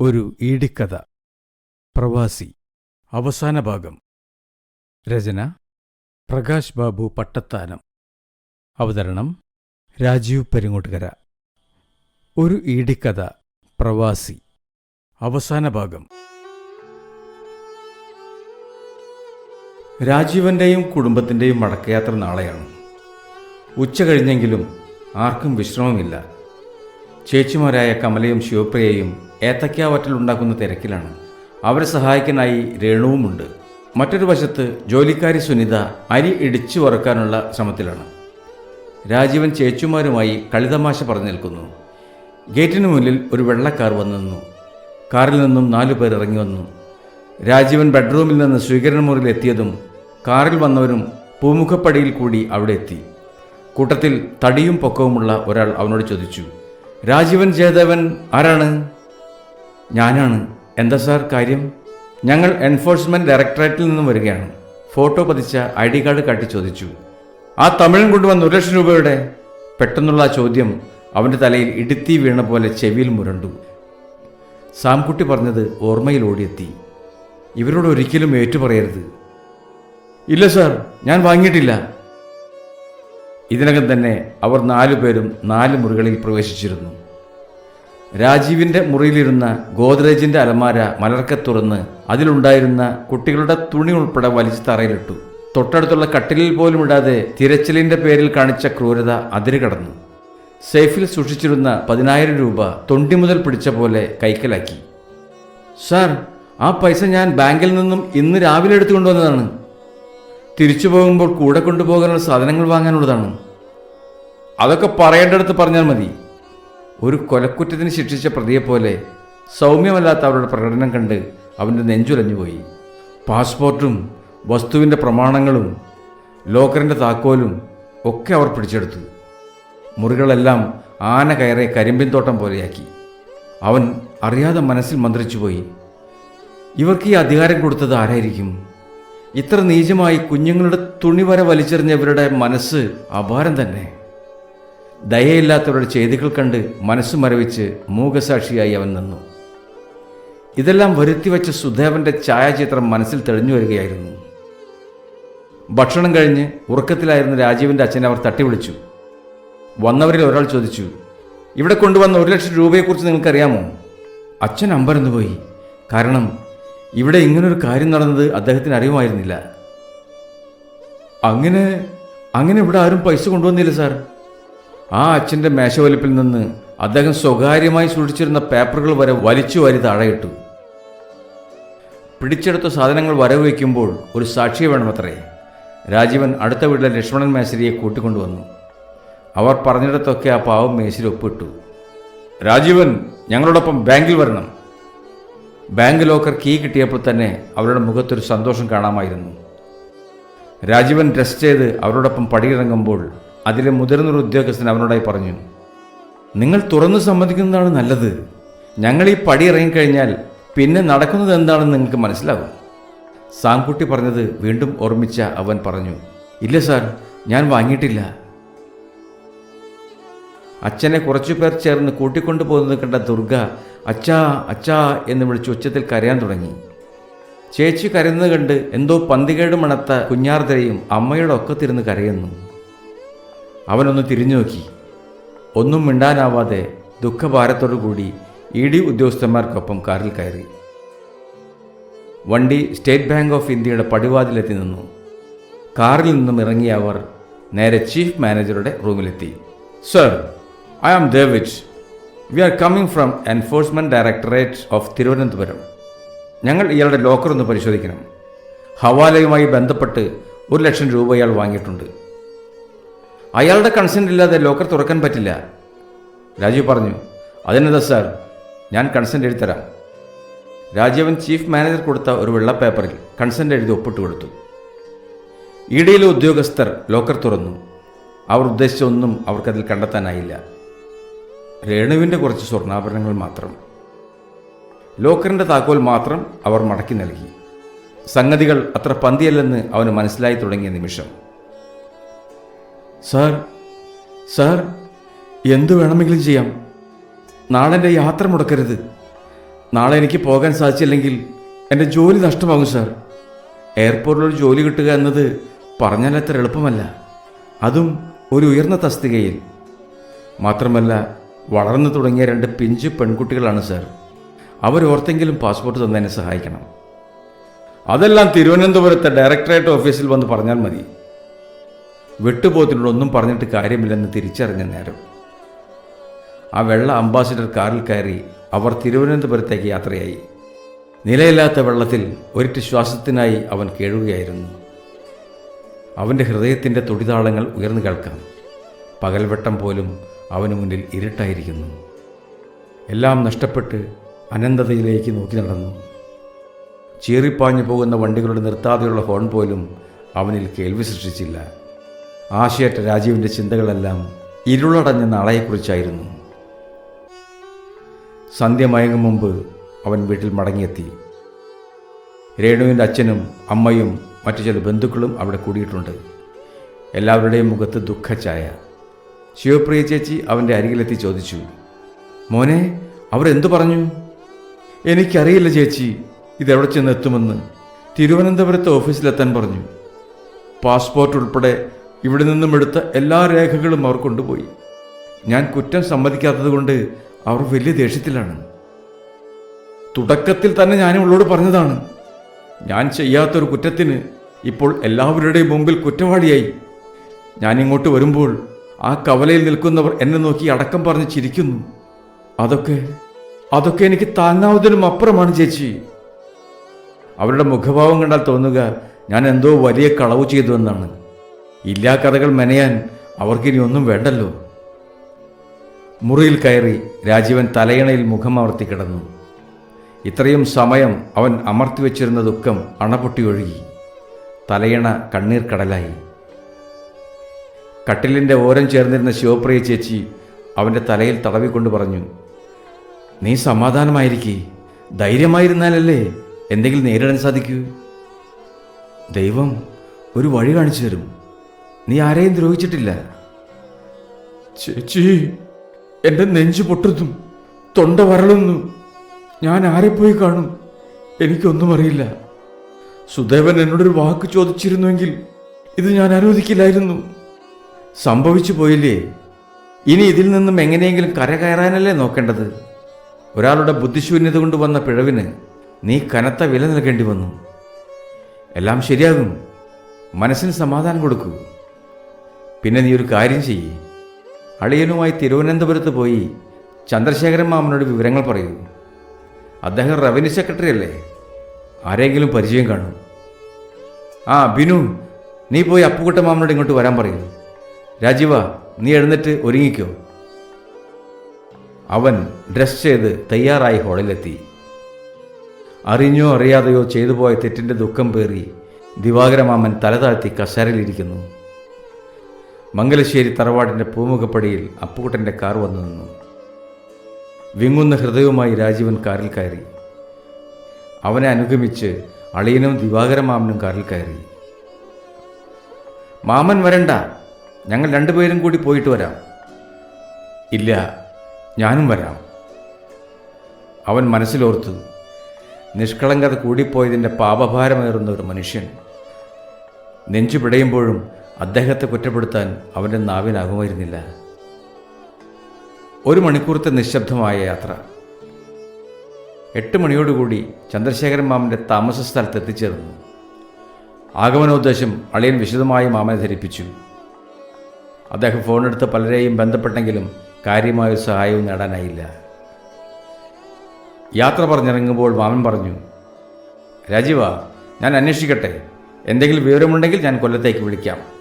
ഒരു ഈടിക്കഥ പ്രവാസി. അവസാന ഭാഗം. രചന. പ്രകാശ് ബാബു പട്ടത്താനം. അവതരണം. രാജീവ് പെരിങ്ങോട്ടുകര. ഒരു ഈടിക്കഥ പ്രവാസി. അവസാന ഭാഗം. രാജീവന്റെയും കുടുംബത്തിന്റെയും മടക്കയാത്ര നാളെയാണ്. ഉച്ച കഴിഞ്ഞെങ്കിലും ആർക്കും വിശ്രമമില്ല. ചേച്ചിമാരായ കമലയും ശിവപ്രിയയും ഏത്തക്കാവറ്റൽ ഉണ്ടാക്കുന്ന തിരക്കിലാണ്. അവരെ സഹായിക്കാനായി രേണുവുമുണ്ട്. മറ്റൊരു വശത്ത് ജോലിക്കാരി സുനിത അരി ഇടിച്ചു വറുക്കാനുള്ള ശ്രമത്തിലാണ്. രാജീവൻ ചേച്ചുമാരുമായി കളിതമാശ പറഞ്ഞു നിൽക്കുന്നു. ഗേറ്റിന് മുന്നിൽ ഒരു വെള്ളക്കാർ വന്നു നിന്നു. കാറിൽ നിന്നും നാലു പേർ ഇറങ്ങി വന്നു. രാജീവൻ ബെഡ്റൂമിൽ നിന്ന് സ്വീകരണ മുറിയിൽ എത്തിയതും കാറിൽ വന്നവരും പൂമുഖപ്പടിയിൽ കൂടി അവിടെ എത്തി. കൂട്ടത്തിൽ തടിയും പൊക്കവുമുള്ള ഒരാൾ അവനോട് ചോദിച്ചു രാജീവൻ ജയദേവൻ ആരാണ്? ഞാനാണ്. എന്താ സാർ കാര്യം? ഞങ്ങൾ എൻഫോഴ്സ്മെന്റ് ഡയറക്ടറേറ്റിൽ നിന്നും വരികയാണ്. ഫോട്ടോ പതിച്ച ഐ ഡി കാർഡ് കാട്ടി ചോദിച്ചു. ആ തമിഴൻ കൊണ്ടുവന്ന ഒരു ലക്ഷം രൂപയുടെ? പെട്ടെന്നുള്ള ആ ചോദ്യം അവന്റെ തലയിൽ ഇടുത്തി വീണ പോലെ ചെവിയിൽ മുരണ്ടു. സാംകുട്ടി പറഞ്ഞത് ഓർമ്മയിൽ ഓടിയെത്തി. ഇവരോട് ഒരിക്കലും ഏറ്റുപറയരുത്. ഇല്ല സാർ ഞാൻ വാങ്ങിയിട്ടില്ല. ഇതിനകം തന്നെ അവർ നാലു പേരും നാല് മുറികളിൽ പ്രവേശിച്ചിരുന്നു. രാജീവിന്റെ മുറിയിലിരുന്ന ഗോദ്രേജിന്റെ അലമാര മലർക്കെ തുറന്ന് അതിലുണ്ടായിരുന്ന കുട്ടികളുടെ തുണി ഉൾപ്പെടെ വലിച്ചു തറയിലിട്ടു. തൊട്ടടുത്തുള്ള കട്ടിലിൽ പോലും ഇടാതെ തിരച്ചിലിന്റെ പേരിൽ കാണിച്ച ക്രൂരത അതിരുകടന്നു. സേഫിൽ സൂക്ഷിച്ചിരുന്ന പതിനായിരം രൂപ തൊണ്ടി മുതൽ പിടിച്ച പോലെ കൈക്കലാക്കി. സാർ ആ പൈസ ഞാൻ ബാങ്കിൽ നിന്നും ഇന്ന് രാവിലെ എടുത്തു കൊണ്ടുവന്നതാണ് തിരിച്ചു പോകുമ്പോൾ കൂടെ കൊണ്ടുപോകാനുള്ള സാധനങ്ങൾ വാങ്ങാനുള്ളതാണ്. അതൊക്കെ പറയേണ്ടടുത്ത് പറഞ്ഞാൽ മതി. ഒരു കൊലക്കുറ്റത്തിന് ശിക്ഷിച്ച പ്രതിയെപ്പോലെ സൗമ്യമല്ലാത്ത അവരുടെ പ്രകടനം കണ്ട് അവന്റെ നെഞ്ചുലഞ്ഞുപോയി പാസ്പോർട്ടും വസ്തുവിന്റെ പ്രമാണങ്ങളും ലോക്കറിന്റെ താക്കോലും ഒക്കെ അവർ പിടിച്ചെടുത്തു. മുറികളെല്ലാം ആന കയറെ കരിമ്പിൻ തോട്ടം പോലെയാക്കി. അവൻ അറിയാതെ മനസ്സിൽ മന്ത്രിച്ചുപോയി ഇവർക്ക് ഈ അധികാരം കൊടുത്തത് ആരായിരിക്കും? ഇത്ര നീചമായി കുഞ്ഞുങ്ങളുടെ തുണി വരെ വലിച്ചെറിഞ്ഞവരുടെ മനസ്സ് അപാരം തന്നെ. ദയയില്ലാത്തവരുടെ ചെയ്തികൾ കണ്ട് മനസ്സ് മരവിച്ച് മൂകസാക്ഷിയായി അവൻ നിന്നു. ഇതെല്ലാം വരുത്തിവെച്ച സുദേവന്റെ ഛായാചിത്രം മനസ്സിൽ തെളിഞ്ഞു വരികയായിരുന്നു. ഭക്ഷണം കഴിഞ്ഞ് ഉറക്കത്തിലായിരുന്ന രാജീവിന്റെ അച്ഛനെ അവർ തട്ടിവിളിച്ചു. വന്നവരിൽ ഒരാൾ ചോദിച്ചു ഇവിടെ കൊണ്ടുവന്ന ഒരു ലക്ഷം രൂപയെക്കുറിച്ച് നിങ്ങൾക്കറിയാമോ? അച്ഛൻ അമ്പരന്ന് പോയി. കാരണം ഇവിടെ ഇങ്ങനൊരു കാര്യം നടന്നത് അദ്ദേഹത്തിന് അറിയുമായിരുന്നില്ല. അങ്ങനെ അങ്ങനെ ഇവിടെ ആരും പൈസ കൊണ്ടുവന്നില്ല സാർ. ആ അച്ഛന്റെ മേശവലിപ്പിൽ നിന്ന് അദ്ദേഹം സ്വകാര്യമായി സൂക്ഷിച്ചിരുന്ന പേപ്പറുകൾ വരെ വലിച്ചു വാരി താഴെയിട്ടു. പിടിച്ചെടുത്ത സാധനങ്ങൾ വരവ് വയ്ക്കുമ്പോൾ ഒരു സാക്ഷിയെ വേണമത്രേ. രാജീവൻ അടുത്ത വീട്ടിലെ ലക്ഷ്മണൻ മേശരിയെ കൂട്ടിക്കൊണ്ടുവന്നു അവർ പറഞ്ഞിടത്തൊക്കെ ആ പാവം മേശരി ഒപ്പിട്ടു. രാജീവൻ ഞങ്ങളോടൊപ്പം ബാങ്കിൽ വരണം. ബാങ്ക് ലോക്കർ കീ കിട്ടിയപ്പോൾ തന്നെ അവരുടെ മുഖത്തൊരു സന്തോഷം കാണാമായിരുന്നു. രാജീവൻ ഡ്രസ് ചെയ്ത് അവരോടൊപ്പം പടിയിറങ്ങുമ്പോൾ അതിലെ മുതിർന്നൊരു ഉദ്യോഗസ്ഥൻ അവനോടായി പറഞ്ഞു നിങ്ങൾ തുറന്നു സമ്മതിക്കുന്നതാണ് നല്ലത്. ഞങ്ങൾ ഈ പടി ഇറങ്ങിക്കഴിഞ്ഞാൽ പിന്നെ നടക്കുന്നത് എന്താണെന്ന് നിങ്ങൾക്ക് മനസ്സിലാകും. സാംകുട്ടി പറഞ്ഞത് വീണ്ടും ഓർമ്മിച്ച അവൻ പറഞ്ഞു ഇല്ല സാർ ഞാൻ വാങ്ങിയിട്ടില്ല. അച്ഛനെ കുറച്ചു പേർ ചേർന്ന് കൂട്ടിക്കൊണ്ടു പോകുന്നത് കണ്ട ദുർഗ അച്ഛാ അച്ഛാ എന്ന് വിളിച്ച് ഉച്ചത്തിൽ കരയാൻ തുടങ്ങി. ചേച്ചി കരയുന്നത് കണ്ട് എന്തോ പന്തികേട് മണത്ത കുഞ്ഞാർദ്രയും അമ്മയുടെ ഒക്കത്തിരുന്ന് കരയുന്നു. അവനൊന്ന് തിരിഞ്ഞു നോക്കി ഒന്നും മിണ്ടാനാവാതെ ദുഃഖഭാരത്തോടു കൂടി ഇ ഡി ഉദ്യോഗസ്ഥന്മാർക്കൊപ്പം കാറിൽ കയറി. വണ്ടി സ്റ്റേറ്റ് ബാങ്ക് ഓഫ് ഇന്ത്യയുടെ പടിവാതിലെത്തി നിന്നു. കാറിൽ നിന്നും ഇറങ്ങിയ അവർ നേരെ ചീഫ് മാനേജറുടെ റൂമിലെത്തി. Sir I am David we are coming from enforcement directorate of Thiruvananthapuram. ഞങ്ങൾ ഇയാളുടെ ലോക്കർ ഒന്ന് പരിശോധിക്കണം. ഹവാലയുമായി ബന്ധപ്പെട്ട് ഒരു ലക്ഷം രൂപ ഇയാൾ വാങ്ങിയിട്ടുണ്ട്. അയാളുടെ കൺസെന്റ് ഇല്ലാതെ ലോക്കർ തുറക്കാൻ പറ്റില്ല. രാജീവ് പറഞ്ഞു അതിനെന്താ സാർ ഞാൻ കൺസെന്റ് എഴുതിത്തരാം. രാജീവൻ ചീഫ് മാനേജർ കൊടുത്ത ഒരു വെള്ള പേപ്പറിൽ കൺസെന്റ് എഴുതി ഒപ്പിട്ട് കൊടുത്തു. ഇടയിലെ ഉദ്യോഗസ്ഥർ ലോക്കർ തുറന്നു. അവർ ഉദ്ദേശിച്ച ഒന്നും അവർക്കതിൽ കണ്ടെത്താനായില്ല. രേണുവിന്റെ കുറച്ച് സ്വർണാഭരണങ്ങൾ മാത്രം. ലോക്കറിന്റെ താക്കോൽ മാത്രം അവർ മടക്കി നൽകി. സംഗതികൾ അത്ര പന്തിയല്ലെന്ന് അവന് മനസ്സിലായി തുടങ്ങിയ നിമിഷം സാർ സാർ എന്തു വേണമെങ്കിലും ചെയ്യാം. നാളെ എന്റെ യാത്ര മുടക്കരുത്. നാളെ എനിക്ക് പോകാൻ സാധിച്ചില്ലെങ്കിൽ എന്റെ ജോലി നഷ്ടമാകും സാർ. എയർപോർട്ടിലൊരു ജോലി കിട്ടുക എന്നത് പറഞ്ഞാൽ അത്ര എളുപ്പമല്ല. അതും ഒരു ഉയർന്ന തസ്തികയിൽ. മാത്രമല്ല വളർന്നു തുടങ്ങിയ രണ്ട് പിഞ്ച് പെൺകുട്ടികളാണ് സാർ. അവരോർത്തെങ്കിലും പാസ്പോർട്ട് തന്നതിനെ സഹായിക്കണം. അതെല്ലാം തിരുവനന്തപുരത്തെ ഡയറക്ടറേറ്റ് ഓഫീസിൽ വന്ന് പറഞ്ഞാൽ മതി. വെട്ടുപോത്തിനോട് ഒന്നും പറഞ്ഞിട്ട് കാര്യമില്ലെന്ന് തിരിച്ചറിഞ്ഞ നേരം. ആ വെള്ള അംബാസിഡർ കാറിൽ കയറി അവർ തിരുവനന്തപുരത്തേക്ക് യാത്രയായി. നിലയില്ലാത്ത വെള്ളത്തിൽ ഒരിറ്റ് ശ്വാസത്തിനായി അവൻ കേഴുകയായിരുന്നു. അവന്റെ ഹൃദയത്തിന്റെ തുടിതാളങ്ങൾ ഉയർന്നു കേൾക്കാം. പകൽവെട്ടം പോലും അവന് മുന്നിൽ ഇരുട്ടായിരിക്കുന്നു. എല്ലാം നഷ്ടപ്പെട്ട് അനന്തതയിലേക്ക് നോക്കി നടന്നു. ചീറിപ്പാഞ്ഞു പോകുന്ന വണ്ടികളുടെ നിർത്താതെയുള്ള ഹോൺ പോലും അവനിൽ കേൾവി സൃഷ്ടിച്ചില്ല. ആശയറ്റ രാജീവിന്റെ ചിന്തകളെല്ലാം ഇരുളടഞ്ഞ നാളെയെക്കുറിച്ചായിരുന്നു. സന്ധ്യ മയങ്ങും മുമ്പ് അവൻ വീട്ടിൽ മടങ്ങിയെത്തി. രേണുവിന്റെ അച്ഛനും അമ്മയും മറ്റു ചില ബന്ധുക്കളും അവിടെ കൂടിയിട്ടുണ്ട്. എല്ലാവരുടെയും മുഖത്ത് ദുഃഖഛായ. ശിവപ്രിയ ചേച്ചി അവന്റെ അരികിലെത്തി ചോദിച്ചു മോനെ അവരെന്തു പറഞ്ഞു? എനിക്കറിയില്ല ചേച്ചി ഇതെവിടെ ചെന്ന് എത്തുമെന്ന് തിരുവനന്തപുരത്തെ ഓഫീസിലെത്താൻ പറഞ്ഞു. പാസ്പോർട്ട് ഉൾപ്പെടെ ഇവിടെ നിന്നും എടുത്ത എല്ലാ രേഖകളും അവർ കൊണ്ടുപോയി. ഞാൻ കുറ്റം സമ്മതിക്കാത്തതുകൊണ്ട് അവർ വലിയ ദേഷ്യത്തിലാണ്. തുടക്കത്തിൽ തന്നെ ഞാൻ ഉള്ളോട് പറഞ്ഞതാണ് ഞാൻ ചെയ്യാത്തൊരു കുറ്റത്തിന് ഇപ്പോൾ എല്ലാവരുടെയും മുമ്പിൽ കുറ്റവാളിയായി. ഞാൻ ഇങ്ങോട്ട് വരുമ്പോൾ ആ കവലയിൽ നിൽക്കുന്നവർ എന്നെ നോക്കി അടക്കം പറഞ്ഞ് ചിരിക്കുന്നു. അതൊക്കെ അതൊക്കെ എനിക്ക് താങ്ങാവുന്നതിനും അപ്പുറമാണ് ചേച്ചി. അവരുടെ മുഖഭാവം കണ്ടാൽ തോന്നുക ഞാൻ എന്തോ വലിയ കളവ് ചെയ്തു എന്നാണ് ഇല്ലാ കഥകൾ മെനയാൻ അവർക്കിനി ഒന്നും വേണ്ടല്ലോ. മുറിയിൽ കയറി രാജീവൻ തലയണയിൽ മുഖമർത്തി കിടന്നു. ഇത്രയും സമയം അവൻ അമർത്തി വെച്ചിരുന്ന ദുഃഖം അണപൊട്ടി ഒഴുകി. തലയണ കണ്ണീർ കടലായി. കട്ടിലിന്റെ ഓരം ചേർന്നിരുന്ന ശിവപ്രിയ ചേച്ചി അവന്റെ തലയിൽ തടവിക്കൊണ്ട് പറഞ്ഞു നീ സമാധാനമായിരിക്കേ. ധൈര്യമായിരുന്നാലല്ലേ എന്തെങ്കിലും നേരിടാൻ സാധിക്കൂ? ദൈവം ഒരു വഴി കാണിച്ചു തരും. നീ ആരെയും ദ്രോഹിച്ചിട്ടില്ല. ചേച്ചി എന്റെ നെഞ്ചു പൊട്ടുന്നു തൊണ്ട വരളുന്നു. ഞാൻ ആരെ പോയി കാണും? എനിക്കൊന്നും അറിയില്ല. സുദേവൻ എന്നോടൊരു വാക്ക് ചോദിച്ചിരുന്നുവെങ്കിൽ ഇത് ഞാൻ അനുവദിക്കില്ലായിരുന്നു. സംഭവിച്ചു പോയില്ലേ? ഇനി ഇതിൽ നിന്നും എങ്ങനെയെങ്കിലും കരകയറാനല്ലേ നോക്കേണ്ടത്? ഒരാളുടെ ബുദ്ധിശൂന്യത കൊണ്ട് വന്ന പിഴവിന് നീ കനത്ത വില നൽകേണ്ടി വന്നു. എല്ലാം ശരിയാകും. മനസ്സിന് സമാധാനം കൊടുക്കൂ. പിന്നെ നീ ഒരു കാര്യം ചെയ്യേ. അളിയനുമായി തിരുവനന്തപുരത്ത് പോയി ചന്ദ്രശേഖരൻ മാമനോട് വിവരങ്ങൾ പറയൂ. അദ്ദേഹം റവന്യൂ സെക്രട്ടറി അല്ലേ? ആരെങ്കിലും പരിചയം കാണും. ആ ബിനു നീ പോയി അപ്പുകുട്ട മാമനോട് ഇങ്ങോട്ട് വരാൻ പറയൂ. രാജീവ നീ എഴുന്നേറ്റ് ഒരുങ്ങിക്കോ. അവൻ ഡ്രസ് ചെയ്ത് തയ്യാറായി ഹോളിലെത്തി. അറിഞ്ഞോ അറിയാതെയോ ചെയ്തു പോയ തെറ്റിന്റെ ദുഃഖം പേറി ദിവാകരമാമൻ തലതാഴ്ത്തി കസേരയിലിരിക്കുന്നു മംഗലശ്ശേരി തറവാടിന്റെ പൂമുഖപ്പടിയിൽ അപ്പുകുട്ടന്റെ കാർ വന്നു നിന്നു. വിങ്ങുന്ന ഹൃദയവുമായി രാജീവൻ കാറിൽ കയറി. അവനെ അനുഗമിച്ച് അളിയനും ദിവാകര മാമനും കാറിൽ കയറി. മാമൻ വരണ്ട. ഞങ്ങൾ രണ്ടുപേരും കൂടി പോയിട്ട് വരാം. ഇല്ല ഞാനും വരാം. അവൻ മനസ്സിലോർത്തു. നിഷ്കളങ്കത കൂടിപ്പോയതിന്റെ പാപഭാരമേറുന്ന ഒരു മനുഷ്യൻ. നെഞ്ചു പിടയുമ്പോഴും അദ്ദേഹത്തെ കുറ്റപ്പെടുത്താൻ അവന്റെ നാവിനാകുമായിരുന്നില്ല. ഒരു മണിക്കൂറത്തെ നിശബ്ദമായ യാത്ര. എട്ട് മണിയോടുകൂടി ചന്ദ്രശേഖരൻ മാമന്റെ താമസ സ്ഥലത്ത് എത്തിച്ചേർന്നു. ആഗമനോദ്ദേശം അളിയൻ വിശദമായി മാമനെ ധരിപ്പിച്ചു. അദ്ദേഹം ഫോണെടുത്ത് പലരെയും ബന്ധപ്പെട്ടെങ്കിലും കാര്യമായ സഹായവും നേടാനായില്ല. യാത്ര പറഞ്ഞിറങ്ങുമ്പോൾ മാമൻ പറഞ്ഞു രാജീവ ഞാൻ അന്വേഷിക്കട്ടെ. എന്തെങ്കിലും വിവരമുണ്ടെങ്കിൽ ഞാൻ കൊല്ലത്തേക്ക് വിളിക്കാം.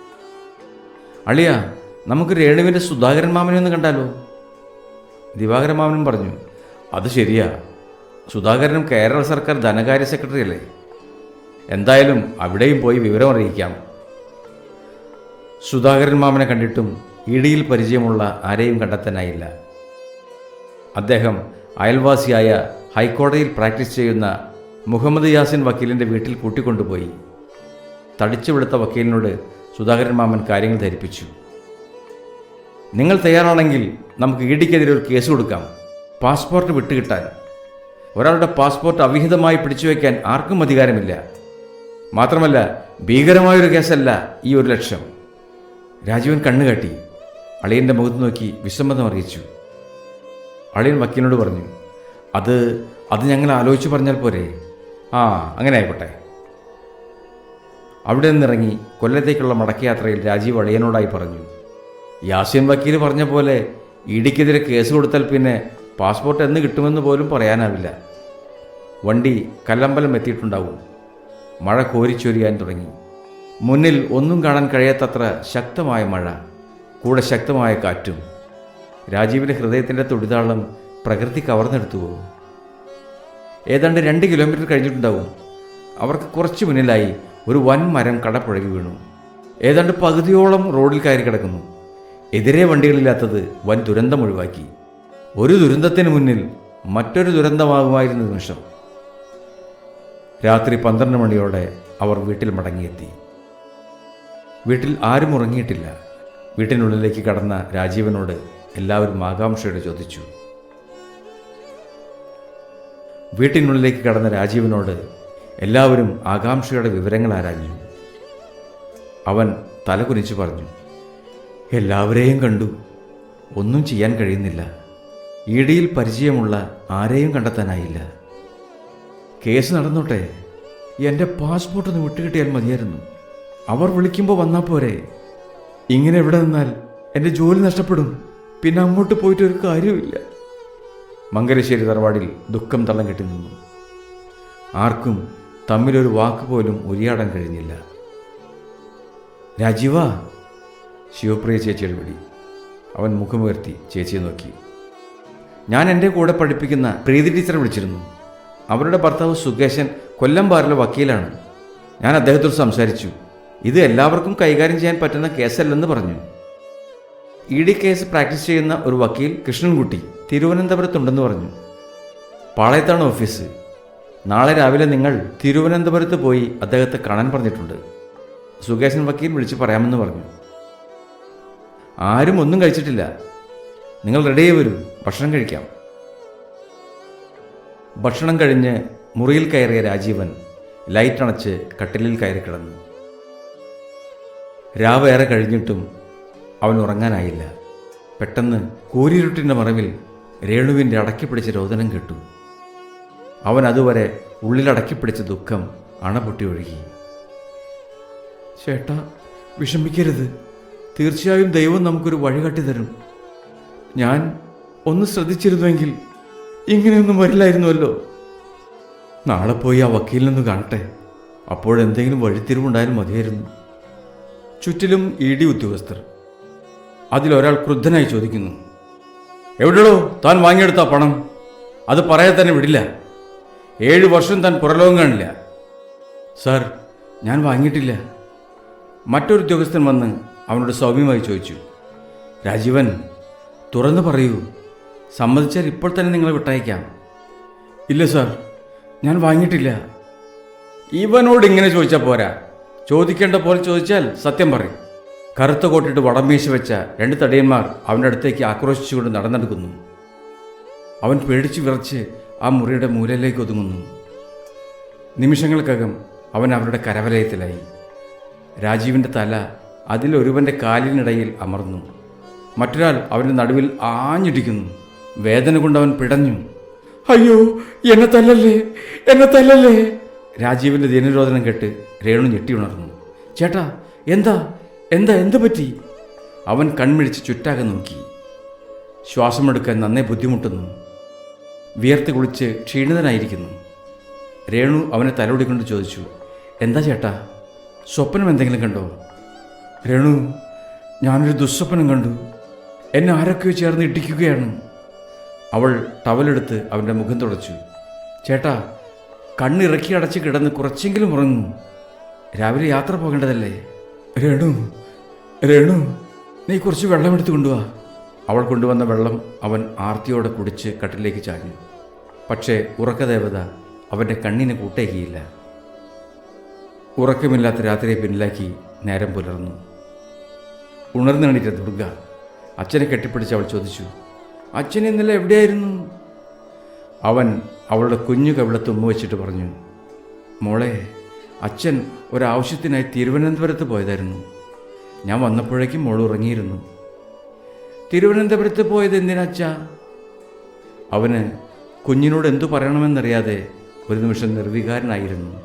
അളിയ നമുക്ക് രേണുവിന്റെ സുധാകരൻ മാമനെ ഒന്ന് കണ്ടാലോ? ദിവാകരൻ മാമനും പറഞ്ഞു അത് ശരിയാ. സുധാകരനും കേരള സർക്കാർ ധനകാര്യ സെക്രട്ടറി അല്ലേ? എന്തായാലും അവിടെയും പോയി വിവരം അറിയിക്കാം. സുധാകരൻ മാമനെ കണ്ടിട്ടും ഇടിയിൽ പരിചയമുള്ള ആരെയും കണ്ടെത്താനായില്ല. അദ്ദേഹം അയൽവാസിയായ ഹൈക്കോടതിയിൽ പ്രാക്ടീസ് ചെയ്യുന്ന മുഹമ്മദ് യാസിൻ വക്കീലിന്റെ വീട്ടിൽ കൂട്ടിക്കൊണ്ടുപോയി. തടിച്ചു വെളുത്ത വക്കീലിനോട് സുധാകരൻ മാമൻ കാര്യങ്ങൾ ധരിപ്പിച്ചു. നിങ്ങൾ തയ്യാറാണെങ്കിൽ നമുക്ക് ഇടിക്കെതിരെ ഒരു കേസ് കൊടുക്കാം. പാസ്പോർട്ട് വിട്ടുകിട്ടാൻ. ഒരാളുടെ പാസ്പോർട്ട് അവിഹിതമായി പിടിച്ചു വയ്ക്കാൻ ആർക്കും അധികാരമില്ല. മാത്രമല്ല ഭീകരമായൊരു കേസല്ല ഈ ഒരു ലക്ഷം രാജീവൻ കണ്ണുകാട്ടി അളിയന്റെ മുഖത്ത് നോക്കി വിസമ്മതം അറിയിച്ചു. അളിയൻ വക്കീലിനോട് പറഞ്ഞു അത് അത് ഞങ്ങൾ ആലോചിച്ച് പറഞ്ഞാൽ പോരെ. ആ അങ്ങനെ ആയിക്കോട്ടെ. അവിടെ നിന്നിറങ്ങി കൊല്ലത്തേക്കുള്ള മടക്കയാത്രയിൽ രാജീവ് അളിയനോടായി പറഞ്ഞു. യാസിൻ വക്കീൽ പറഞ്ഞ പോലെ ഇടിക്കെതിരെ കേസ് കൊടുത്താൽ പിന്നെ പാസ്പോർട്ട് എന്ന് കിട്ടുമെന്ന് പോലും പറയാനാവില്ല. വണ്ടി കല്ലമ്പലം എത്തിയിട്ടുണ്ടാവും. മഴ കോരിച്ചൊരിയാൻ തുടങ്ങി. മുന്നിൽ ഒന്നും കാണാൻ കഴിയാത്തത്ര ശക്തമായ മഴ കൂടെ ശക്തമായ കാറ്റും. രാജീവിന്റെ ഹൃദയത്തിന്റെ തുടിതാളം പ്രകൃതി കവർന്നെടുത്തു പോകും. ഏതാണ്ട് രണ്ട് കിലോമീറ്റർ കഴിഞ്ഞിട്ടുണ്ടാവും. അവർക്ക് കുറച്ച് മുന്നിലായി ഒരു വൻ മരം കടപ്പുഴകി വീണു. ഏതാണ്ട് പകുതിയോളം റോഡിൽ കയറി കിടക്കുന്നു. എതിരെ വണ്ടികളില്ലാത്തത് വൻ ദുരന്തം ഒഴിവാക്കി. ഒരു ദുരന്തത്തിന് മുന്നിൽ മറ്റൊരു ദുരന്തമാകുമായിരുന്ന നിമിഷം. രാത്രി പന്ത്രണ്ട് മണിയോടെ അവർ വീട്ടിൽ മടങ്ങിയെത്തി. വീട്ടിൽ ആരും ഉറങ്ങിയിട്ടില്ല. വീട്ടിനുള്ളിലേക്ക് കടന്ന രാജീവനോട് എല്ലാവരും ആകാംക്ഷയോടെ ചോദിച്ചു. വീട്ടിനുള്ളിലേക്ക് കടന്ന രാജീവനോട് എല്ലാവരും ആകാംക്ഷയുടെ വിവരങ്ങൾ ആരാഞ്ഞു. അവൻ തലകുനിച്ചു പറഞ്ഞു എല്ലാവരെയും കണ്ടു. ഒന്നും ചെയ്യാൻ കഴിയുന്നില്ല. ഇടിയിൽ പരിചയമുള്ള ആരെയും കണ്ടെത്താനായില്ല. കേസ് നടന്നോട്ടെ. എന്റെ പാസ്പോർട്ട് ഒന്ന് വിട്ടുകിട്ടിയാൽ മതിയായിരുന്നു. അവർ വിളിക്കുമ്പോൾ വന്നാൽ പോരെ. ഇങ്ങനെ ഇവിടെ നിന്നാൽ എന്റെ ജോലി നഷ്ടപ്പെടും. പിന്നെ അങ്ങോട്ട് പോയിട്ട് ഒരു കാര്യവുമില്ല. മംഗലശ്ശേരി തറവാടിൽ ദുഃഖം തള്ളം കെട്ടി നിന്നു. ആർക്കും തമ്മിലൊരു വാക്ക് പോലും ഉരിയാടാൻ കഴിഞ്ഞില്ല. രാജീവ ശിവപ്രിയ ചേച്ചിയുടെ വിളി അവൻ മുഖമുയർത്തി ചേച്ചിയെ നോക്കി. ഞാൻ എന്റെ കൂടെ പഠിപ്പിക്കുന്ന പ്രീതി ടീച്ചറെ വിളിച്ചിരുന്നു. അവരുടെ ഭർത്താവ് സുകേശൻ കൊല്ലംപാറിലെ വക്കീലാണ്. ഞാൻ അദ്ദേഹത്തോട് സംസാരിച്ചു. ഇത് എല്ലാവർക്കും കൈകാര്യം ചെയ്യാൻ പറ്റുന്ന കേസല്ലെന്ന് പറഞ്ഞു. ഇ ഡി കേസ് പ്രാക്ടീസ് ചെയ്യുന്ന ഒരു വക്കീൽ കൃഷ്ണൻകുട്ടി തിരുവനന്തപുരത്തുണ്ടെന്ന് പറഞ്ഞു. പാളയത്താണ് ഓഫീസ്. നാളെ രാവിലെ നിങ്ങൾ തിരുവനന്തപുരത്ത് പോയി അദ്ദേഹത്തെ കാണാൻ പറഞ്ഞിട്ടുണ്ട്. സുകേശൻ വക്കീൽ വിളിച്ച് പറയാമെന്ന് പറഞ്ഞു. ആരും ഒന്നും കഴിച്ചിട്ടില്ല. നിങ്ങൾ റെഡിയായി വരൂ. ഭക്ഷണം കഴിക്കാം. ഭക്ഷണം കഴിഞ്ഞ് മുറിയിൽ കയറിയ രാജീവൻ ലൈറ്റ് അണച്ച് കട്ടിലിൽ കയറി കിടന്നു. രാവേറെ കഴിഞ്ഞിട്ടും അവൻ ഉറങ്ങാനായില്ല. പെട്ടെന്ന് കൂരിരുട്ടിന്റെ മറവിൽ രേണുവിന്റെ അടക്കി പിടിച്ച രോദനം കേട്ടു. അവൻ അതുവരെ ഉള്ളിലടക്കി പിടിച്ച ദുഃഖം അണപൊട്ടി ഒഴുകി. ചേട്ടാ വിഷമിക്കരുത്. തീർച്ചയായും ദൈവം നമുക്കൊരു വഴി തരും ഞാൻ ഒന്ന് ശ്രദ്ധിച്ചിരുന്നുവെങ്കിൽ ഇങ്ങനെയൊന്നും വരില്ലായിരുന്നുവല്ലോ. നാളെ പോയി ആ വക്കീലിനൊന്ന് കാണട്ടെ. അപ്പോഴെന്തെങ്കിലും വഴിത്തിരിവുണ്ടായാലും മതിയായിരുന്നു. ചുറ്റിലും ഇ ഡി ഉദ്യോഗസ്ഥർ. അതിലൊരാൾ ക്രുദ്ധനായി ചോദിക്കുന്നു എവിടെയോ താൻ വാങ്ങിയെടുത്ത പണം. അത് പറയാൻ തന്നെ വിടില്ല. ഏഴ് വർഷം താൻ പുറലോകം കാണില്ല. സാർ ഞാൻ വാങ്ങിയിട്ടില്ല. മറ്റൊരു ഉദ്യോഗസ്ഥൻ വന്ന് അവനോട് സൗമ്യമായി ചോദിച്ചു. രാജീവൻ തുറന്നു പറയൂ. സമ്മതിച്ചാൽ ഇപ്പോൾ തന്നെ നിങ്ങളെ വിട്ടയക്കാം. ഇല്ല സാർ ഞാൻ വാങ്ങിയിട്ടില്ല. ഇവനോട് ഇങ്ങനെ ചോദിച്ചാൽ പോരാ. ചോദിക്കേണ്ട പോലെ ചോദിച്ചാൽ സത്യം പറയും. കറുത്ത കോട്ടിട്ട് വടംവീശ വെച്ച രണ്ട് തടിയന്മാർ അവന്റെ അടുത്തേക്ക് ആക്രോശിച്ചുകൊണ്ട് നടന്നെടുക്കുന്നു. അവൻ പേടിച്ചു വിറച്ച് ആ മുറിയുടെ മൂലയിലേക്ക് ഒതുങ്ങുന്നു. നിമിഷങ്ങൾക്കകം അവൻ അവരുടെ കരവലയത്തിലായി. രാജീവിന്റെ തല അതിലൊരുവന്റെ കാലിനിടയിൽ അമർന്നു. മറ്റൊരാൾ അവന്റെ നടുവിൽ ആഞ്ഞിടിക്കുന്നു. വേദന കൊണ്ട് അവൻ പിടഞ്ഞു. അയ്യോ എന്നെ തല്ലല്ലേ? എന്നെ തല്ലല്ലേ? രാജീവിന്റെ ദിനരോധനം കേട്ട് രേണു ഞെട്ടി ഉണർന്നു. ചേട്ടാ എന്താ? എന്താ? എന്ത് പറ്റി? അവൻ കൺമിഴിച്ച് ചുറ്റാകെ നോക്കി. ശ്വാസമെടുക്കാൻ നന്നേ ബുദ്ധിമുട്ടുന്നു. വിയർത്ത് കുളിച്ച് ക്ഷീണിതനായിരിക്കുന്നു. രേണു അവനെ തലോടിക്കൊണ്ട് ചോദിച്ചു എന്താ ചേട്ടാ? സ്വപ്നം എന്തെങ്കിലും കണ്ടോ? രേണു ഞാനൊരു ദുസ്വപ്നം കണ്ടു. എന്നെ ആരൊക്കെയോ ചേർന്ന് ഇട്ടിക്കുകയാണ് അവൾ ടവലെടുത്ത് അവന്റെ മുഖം തുടച്ചു. ചേട്ടാ കണ്ണിറക്കി അടച്ച് കിടന്ന് കുറച്ചെങ്കിലും ഉറങ്ങും. രാവിലെ യാത്ര പോകേണ്ടതല്ലേ? രേണു രേണു നീ കുറച്ച് വെള്ളം എടുത്ത് കൊണ്ടുവാ. അവൾ കൊണ്ടുവന്ന വെള്ളം അവൻ ആർത്തിയോടെ കുടിച്ച് കട്ടിലേക്ക് ചാഞ്ഞു. പക്ഷേ ഉറക്കദേവത അവന്റെ കണ്ണിന് കൂട്ടേക്കിയില്ല ഉറക്കമില്ലാത്ത രാത്രിയെ പിന്നിലാക്കി നേരം പുലർന്നു. ഉണർന്നെണീറ്റ ദുർഗ അച്ഛനെ കെട്ടിപ്പിടിച്ച് അവൾ ചോദിച്ചു അച്ഛൻ ഇന്നലെ എവിടെയായിരുന്നു? അവൻ അവളുടെ കുഞ്ഞു കവിളത്ത് ഉമ്മ വെച്ചിട്ട് പറഞ്ഞു മോളെ അച്ഛൻ ഒരാവശ്യത്തിനായി തിരുവനന്തപുരത്ത് പോയതായിരുന്നു. ഞാൻ വന്നപ്പോഴേക്കും മോൾ ഉറങ്ങിയിരുന്നു. തിരുവനന്തപുരത്ത് പോയത് എന്തിനാച്ചാ അവന് കുഞ്ഞിനോട് എന്തു പറയണമെന്നറിയാതെ ഒരു നിമിഷം നിർവികാരനായിരുന്നു.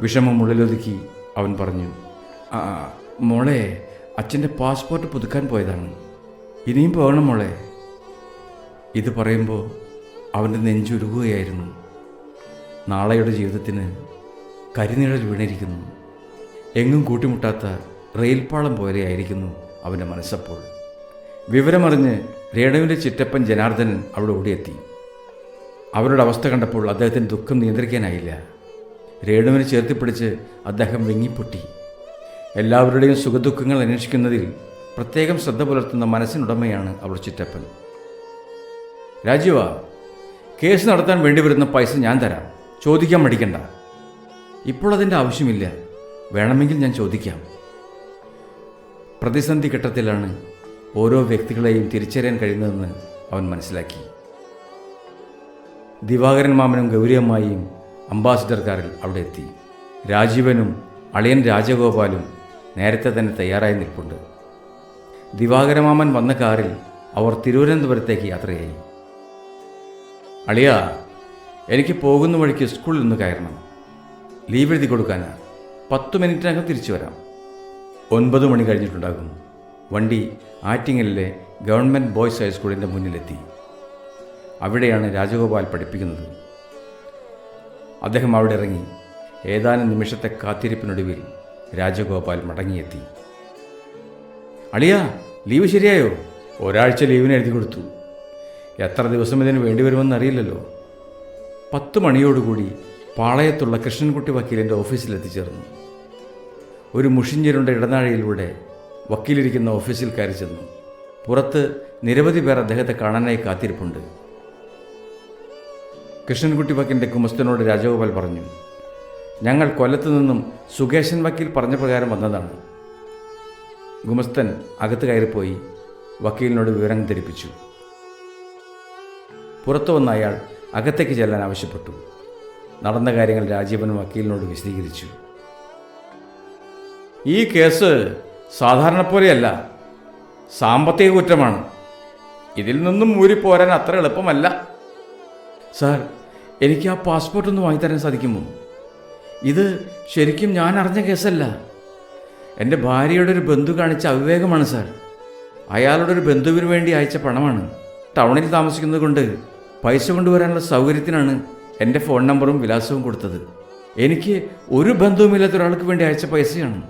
വിഷമം ഉള്ളിലൊതുക്കി അവൻ പറഞ്ഞു ആ മോളെ അച്ഛന്റെ പാസ്പോർട്ട് പുതുക്കാൻ പോയതാണ്. ഇനിയും പോകണം മോളെ. ഇത് പറയുമ്പോൾ അവന്റെ നെഞ്ചുരുകുകയായിരുന്നു നാളെയുടെ ജീവിതത്തിന് കരിനിഴൽ വീണിരിക്കുന്നു. എങ്ങും കൂട്ടിമുട്ടാത്ത റെയിൽപാളം പോലെയായിരിക്കുന്നു അവന്റെ മനസ്സപ്പോൾ. വിവരമറിഞ്ഞ് രേണുവിന്റെ ചിറ്റപ്പൻ ജനാർദ്ദനൻ അവിടെ ഓടിയെത്തി. അവരുടെ അവസ്ഥ കണ്ടപ്പോൾ അദ്ദേഹത്തിന് ദുഃഖം നിയന്ത്രിക്കാനായില്ല. രേണുവിനെ ചേർത്തിപ്പിടിച്ച് അദ്ദേഹം വെങ്ങിപ്പൊട്ടി. എല്ലാവരുടെയും സുഖദുഃഖങ്ങൾ അന്വേഷിക്കുന്നതിൽ പ്രത്യേകം ശ്രദ്ധ പുലർത്തുന്ന മനസ്സിനുടമയാണ് അവൾ ചിറ്റപ്പൻ. രാജീവ കേസ് നടത്താൻ വേണ്ടി വരുന്ന പൈസ ഞാൻ തരാം. ചോദിക്കാൻ മടിക്കണ്ട. ഇപ്പോൾ അതിന്റെ ആവശ്യമില്ല. വേണമെങ്കിൽ ഞാൻ ചോദിക്കാം. പ്രതിസന്ധി ഘട്ടത്തിലാണ് ഓരോ വ്യക്തികളെയും തിരിച്ചറിയാൻ കഴിയുന്നതെന്ന് അവൻ മനസ്സിലാക്കി. ദിവാകരൻ മാമനും ഗൗരിയമ്മായിയും അംബാസിഡർ കാറിൽ അവിടെ എത്തി. രാജീവനും അളിയൻ രാജഗോപാലും നേരത്തെ തന്നെ തയ്യാറായി നിൽപ്പുണ്ട്. ദിവാകരമാമൻ വന്ന കാറിൽ അവർ തിരുവനന്തപുരത്തേക്ക് യാത്രയായി. അളിയ എനിക്ക് പോകുന്ന വഴിക്ക് സ്കൂളിൽ നിന്ന് കയറണം. ലീവ് എഴുതി കൊടുക്കാനാ. പത്ത് മിനിറ്റിനകം തിരിച്ചു വരാം. ഒൻപത് മണി കഴിഞ്ഞിട്ടുണ്ടാകും. വണ്ടി ആറ്റിങ്ങലിലെ ഗവൺമെന്റ് ബോയ്സ് ഹൈസ്കൂളിന്റെ മുന്നിലെത്തി. അവിടെയാണ് രാജഗോപാൽ പഠിപ്പിക്കുന്നത്. അദ്ദേഹം അവിടെ ഇറങ്ങി ഏതാനും നിമിഷത്തെ കാത്തിരിപ്പിനൊടുവിൽ രാജഗോപാൽ മടങ്ങിയെത്തി. അളിയ ലീവ് ശരിയായോ? ഒരാഴ്ച ലീവിന് എഴുതി കൊടുത്തു. എത്ര ദിവസം ഇതിന് വേണ്ടി വരുമെന്ന് അറിയില്ലല്ലോ. പത്ത് മണിയോടുകൂടി പാളയത്തുള്ള കൃഷ്ണൻകുട്ടി വക്കീലിന്റെ ഓഫീസിൽ എത്തിച്ചേർന്നു ഒരു മുഷിഞ്ഞിരുണ്ട ഇടനാഴിയിലൂടെ വക്കീലിരിക്കുന്ന ഓഫീസിൽ കയറി ചെന്നു പുറത്ത് നിരവധി പേർ അദ്ദേഹത്തെ കാണാനായി കാത്തിരിപ്പുണ്ട്. കൃഷ്ണൻകുട്ടി വക്കീലിന്റെ കുമസ്തനോട് രാജഗോപാൽ പറഞ്ഞു ഞങ്ങൾ കൊല്ലത്തു നിന്നും സുകേശൻ വക്കീൽ പറഞ്ഞ പ്രകാരം വന്നതാണ്. ഗുമസ്തൻ അകത്ത് കയറിപ്പോയി വക്കീലിനോട് വിവരം ധരിപ്പിച്ചു. പുറത്തു വന്ന അയാൾ അകത്തേക്ക് ചെല്ലാൻ ആവശ്യപ്പെട്ടു. നടന്ന കാര്യങ്ങൾ രാജീവൻ വക്കീലിനോട് വിശദീകരിച്ചു. ഈ കേസ് സാധാരണ പോലെയല്ല. സാമ്പത്തിക കുറ്റമാണ്. ഇതിൽ നിന്നും ഊരിപ്പോരാൻ അത്ര എളുപ്പമല്ല. സാർ എനിക്ക് ആ പാസ്പോർട്ട് ഒന്ന് വാങ്ങിത്തരാൻ സാധിക്കുമോ? ഇത് ശരിക്കും ഞാൻ അറിഞ്ഞ കേസല്ല. എന്റെ ഭാര്യയുടെ ഒരു ബന്ധു കാണിച്ച അവിവേകമാണ് സാർ. അയാളുടെ ഒരു ബന്ധുവിന് വേണ്ടി അയച്ച പണമാണ്. ടൗണിൽ താമസിക്കുന്നത് കൊണ്ട് പൈസ കൊണ്ടുവരാനുള്ള സൗകര്യത്തിനാണ് എന്റെ ഫോൺ നമ്പറും വിലാസവും കൊടുത്തത്. എനിക്ക് ഒരു ബന്ധവുമില്ലാത്ത ഒരാൾക്ക് വേണ്ടി അയച്ച പൈസയാണ്.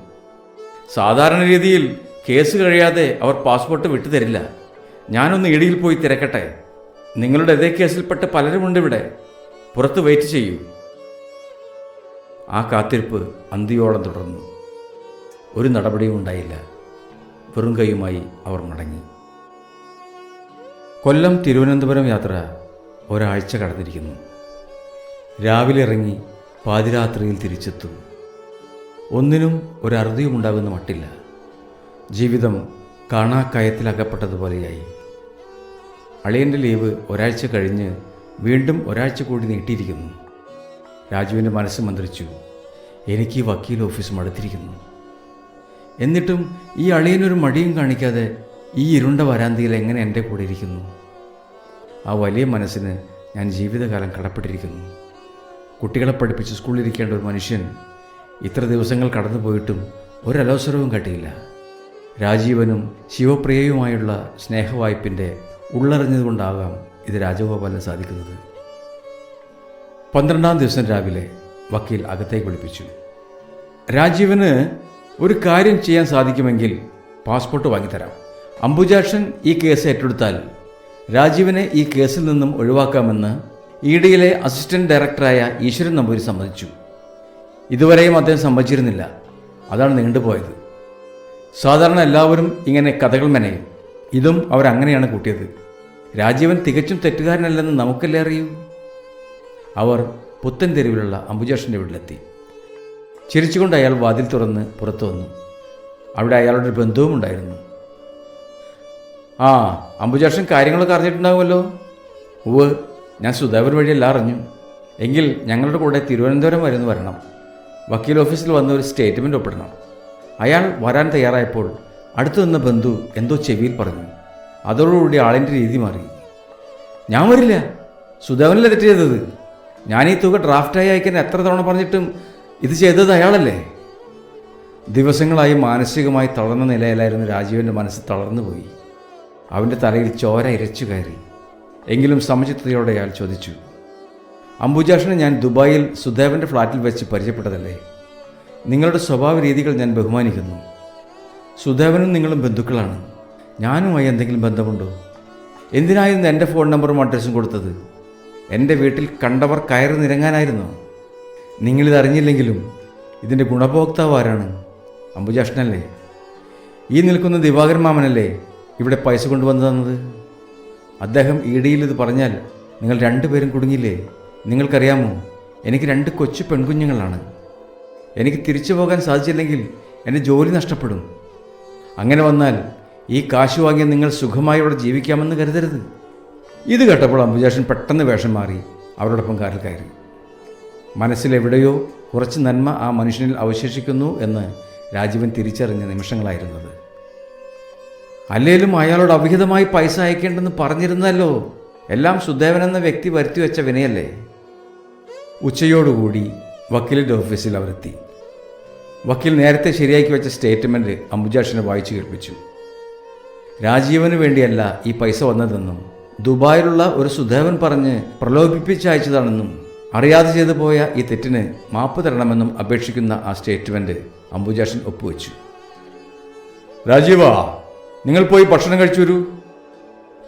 സാധാരണ രീതിയിൽ കേസ് കഴിയാതെ അവർ പാസ്പോർട്ട് വിട്ടുതരില്ല ഞാനൊന്ന് ഇടിയിൽ പോയി തിരക്കട്ടെ. നിങ്ങളുടെ ഇതേ കേസിൽപ്പെട്ട് പലരുമുണ്ട് ഇവിടെ പുറത്ത് വെയിറ്റ് ചെയ്യൂ. ആ കാത്തിരിപ്പ് അന്തിയോളം തുടർന്നു. ഒരു നടപടിയും ഉണ്ടായില്ല. വെറും കൈയുമായി അവർ മടങ്ങി. കൊല്ലം തിരുവനന്തപുരം യാത്ര ഒരാഴ്ച കടന്നിരിക്കുന്നു. രാവിലെ ഇറങ്ങി പാതിരാത്രിയിൽ തിരിച്ചെത്തും. ഒന്നിനും ഒരറുതിയും ഉണ്ടാകുന്ന മട്ടില്ല. ജീവിതം കാണാക്കയത്തിലകപ്പെട്ടതുപോലെയായി അളിയന്റെ ലീവ് ഒരാഴ്ച കഴിഞ്ഞ് വീണ്ടും ഒരാഴ്ച കൂടി നീട്ടിയിരിക്കുന്നു. രാജുവിന്റെ മനസ്സ് മന്ത്രിച്ചു. എനിക്ക് വക്കീൽ ഓഫീസ് മടുത്തിരിക്കുന്നു. എന്നിട്ടും ഈ അളിയനൊരു മടിയും കാണിക്കാതെ ഈ ഇരുണ്ട വരാന്തിയിൽ എങ്ങനെ എന്റെ കൂടെ ഇരിക്കുന്നു? ആ വലിയ മനസ്സിന് ഞാൻ ജീവിതകാലം കടപ്പെട്ടിരിക്കുന്നു. കുട്ടികളെ പഠിപ്പിച്ച് സ്കൂളിലിരിക്കേണ്ട ഒരു മനുഷ്യൻ ഇത്ര ദിവസങ്ങൾ കടന്നുപോയിട്ടും ഒരലോസരവും കട്ടിയില്ല. രാജീവനും ശിവപ്രിയയുമായുള്ള സ്നേഹവായ്പിന്റെ ഉള്ളറിഞ്ഞതുകൊണ്ടാകാം ഇത് രാജഗോപാലിന് സാധിക്കുന്നത്. പന്ത്രണ്ടാം ദിവസം രാവിലെ വക്കീൽ അകത്തേക്ക് വിളിപ്പിച്ചു. രാജീവന് ഒരു കാര്യം ചെയ്യാൻ സാധിക്കുമെങ്കിൽ പാസ്പോർട്ട് വാങ്ങിത്തരാം. അംബുജാക്ഷൻ ഈ കേസ് ഏറ്റെടുത്താൽ രാജീവനെ ഈ കേസിൽ നിന്നും ഒഴിവാക്കാമെന്ന് ഇ ഡിയിലെ അസിസ്റ്റന്റ് ഡയറക്ടറായ ഈശ്വരൻ നമ്പൂരി സമ്മതിച്ചു. ഇതുവരെയും അദ്ദേഹം സമ്മതിച്ചിരുന്നില്ല. അതാണ് നീണ്ടുപോയത്. സാധാരണ എല്ലാവരും ഇങ്ങനെ കഥകൾ മെനയും. ഇതും അവരങ്ങനെയാണ് കൂട്ടിയത്. രാജീവൻ തികച്ചും തെറ്റുകാരനല്ലെന്ന് നമുക്കല്ലേ അറിയൂ? അവർ പുത്തൻ തെരുവിലുള്ള അംബുജേഷന്റെ വീട്ടിലെത്തി. ചിരിച്ചുകൊണ്ട് അയാൾ വാതിൽ തുറന്ന് പുറത്തു വന്നു. അവിടെ അയാളുടെ ബന്ധുവും ഉണ്ടായിരുന്നു. ആ അംബുജേഷൻ കാര്യങ്ങളൊക്കെ അറിഞ്ഞിട്ടുണ്ടാകുമല്ലോ ഉവ് ഞാൻ സുധാകർ വഴിയല്ല അറിഞ്ഞു. എങ്കിൽ ഞങ്ങളുടെ കൂടെ തിരുവനന്തപുരം വരെ വരണം. വക്കീൽ ഓഫീസിൽ വന്ന് ഒരു സ്റ്റേറ്റ്മെന്റ് ഒപ്പിടണം. അയാൾ വരാൻ തയ്യാറായപ്പോൾ അടുത്തു നിന്ന ബന്ധു എന്തോ ചെവിയിൽ പറഞ്ഞു. അതോടുകൂടി ആളിന്റെ രീതി മാറി. ഞാൻ വരില്ല. സുധാകരനല്ലേ തെറ്റ് ചെയ്തത്? ഞാൻ ഈ തുക ഡ്രാഫ്റ്റായി അയക്കാൻ എത്ര തവണ പറഞ്ഞിട്ടും ഇത് ചെയ്തത് അയാളല്ലേ? ദിവസങ്ങളായി മാനസികമായി തളർന്ന നിലയിലായിരുന്നു രാജീവന്റെ മനസ്സ് തളർന്നു പോയി. അവന്റെ തലയിൽ ചോര ഇരച്ചു കയറി. എങ്കിലും സമചിത്തതയോടെ അയാൾ ചോദിച്ചു അംബുജാഷനെ ഞാൻ ദുബായിൽ സുദേവന്റെ ഫ്ലാറ്റിൽ വെച്ച് പരിചയപ്പെട്ടതല്ലേ? നിങ്ങളുടെ സ്വഭാവ രീതികൾ ഞാൻ ബഹുമാനിക്കുന്നു. സുദേവനും നിങ്ങളും ബന്ധുക്കളാണ്. ഞാനുമായി എന്തെങ്കിലും ബന്ധമുണ്ടോ? എന്തിനായിരുന്നു എന്റെ ഫോൺ നമ്പറും അഡ്രസ്സും കൊടുത്തത്? എന്റെ വീട്ടിൽ കണ്ടവർ കയറി നിരങ്ങാനായിരുന്നു? നിങ്ങളിത് അറിഞ്ഞില്ലെങ്കിലും ഇതിന്റെ ഗുണഭോക്താവ് ആരാണ്? അംബുജാഷ്ണല്ലേ ഈ നിൽക്കുന്ന ദിവാകരൻ മാമനല്ലേ ഇവിടെ പൈസ കൊണ്ടുവന്നു തന്നത്? അദ്ദേഹം ഇ ഡിയിൽ ഇത് പറഞ്ഞാൽ നിങ്ങൾ രണ്ടുപേരും കുടുങ്ങില്ലേ നിങ്ങൾക്കറിയാമോ എനിക്ക് രണ്ട് കൊച്ചു പെൺകുഞ്ഞുങ്ങളാണ്. എനിക്ക് തിരിച്ചു പോകാൻ സാധിച്ചില്ലെങ്കിൽ എന്റെ ജോലി നഷ്ടപ്പെടും. അങ്ങനെ വന്നാൽ ഈ കാശ് വാങ്ങിയ നിങ്ങൾ സുഖമായി ഇവിടെ ജീവിക്കാമെന്ന് കരുതരുത്. ഇത് കേട്ടപ്പോൾ അംബുജാഷൻ പെട്ടെന്ന് വേഷം മാറി അവരോടൊപ്പം കാറിൽ കയറി. മനസ്സിലെവിടെയോ കുറച്ച് നന്മ ആ മനുഷ്യനിൽ അവശേഷിക്കുന്നു എന്ന് രാജീവൻ തിരിച്ചറിഞ്ഞ നിമിഷങ്ങളായിരുന്നത്. അല്ലേലും അയാളോട് അവിഹിതമായി പൈസ അയക്കേണ്ടെന്ന് പറഞ്ഞിരുന്നല്ലോ. എല്ലാം സുദേവൻ എന്ന വ്യക്തി വരുത്തിവെച്ച വിനയല്ലേ? ഉച്ചയോടുകൂടി വക്കീലിന്റെ ഓഫീസിൽ അവരെത്തി. വക്കീൽ നേരത്തെ ശരിയാക്കി വെച്ച സ്റ്റേറ്റ്മെന്റ് അംബുജാഷിനെ വായിച്ചു കേൾപ്പിച്ചു. രാജീവന് വേണ്ടിയല്ല ഈ പൈസ വന്നതെന്നും ദുബായിലുള്ള ഒരു സുധേവൻ പറഞ്ഞ് പ്രലോഭിപ്പിച്ചയച്ചതാണെന്നും അറിയാതെ ചെയ്തു പോയ ഈ തെറ്റിന് മാപ്പ് തരണമെന്നും അപേക്ഷിക്കുന്ന ആ സ്റ്റേറ്റ്മെന്റ് അംബുജാഷൻ ഒപ്പുവെച്ചു. രാജീവ നിങ്ങൾ പോയി ഭക്ഷണം കഴിച്ചു വരൂ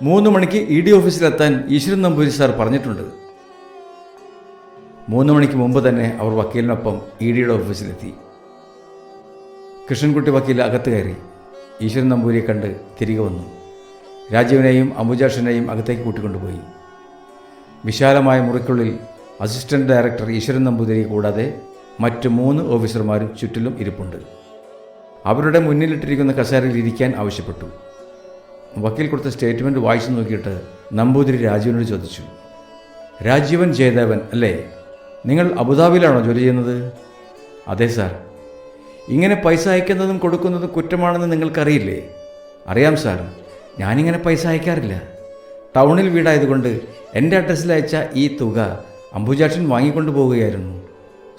മൂന്ന് മണിക്ക് ഇ ഡി ഓഫീസിലെത്താൻ ഈശ്വരൻ നമ്പൂരി സാർ പറഞ്ഞിട്ടുണ്ട്. മൂന്ന് മണിക്ക് മുമ്പ് തന്നെ അവർ വക്കീലിനൊപ്പം ഇ ഡിയുടെ ഓഫീസിലെത്തി. കൃഷ്ണൻകുട്ടി വക്കീൽ അകത്ത് കയറി. ഈശ്വരൻ നമ്പൂരിയെ കണ്ട് തിരികെ വന്നു. രാജീവിനെയും അംബുജാഷനെയും അകത്തേക്ക് കൂട്ടിക്കൊണ്ടുപോയി. വിശാലമായ മുറിക്കുള്ളിൽ അസിസ്റ്റന്റ് ഡയറക്ടർ ഈശ്വരൻ നമ്പൂതിരി കൂടാതെ മറ്റ് മൂന്ന് ഓഫീസർമാരും ചുറ്റിലും ഇരിപ്പുണ്ട്. അവരുടെ മുന്നിലിട്ടിരിക്കുന്ന കസേരയിൽ ഇരിക്കാൻ ആവശ്യപ്പെട്ടു. വക്കീൽ കൊടുത്ത സ്റ്റേറ്റ്മെന്റ് വായിച്ചു നോക്കിയിട്ട് നമ്പൂതിരി രാജീവനോട് ചോദിച്ചു രാജീവൻ ജയദേവൻ അല്ലേ? നിങ്ങൾ അബുദാബിയിലാണോ ജോലി ചെയ്യുന്നത്? അതെ സാർ. ഇങ്ങനെ പൈസ അയക്കുന്നതും കൊടുക്കുന്നതും കുറ്റമാണെന്ന് നിങ്ങൾക്കറിയില്ലേ? അറിയാം സാർ. ഞാനിങ്ങനെ പൈസ അയക്കാറില്ല. ടൗണിൽ വീടായതുകൊണ്ട് എന്റെ അഡ്രസ്സിൽ അയച്ച ഈ തുക അംബുജാക്ഷൻ വാങ്ങിക്കൊണ്ടു പോവുകയായിരുന്നു.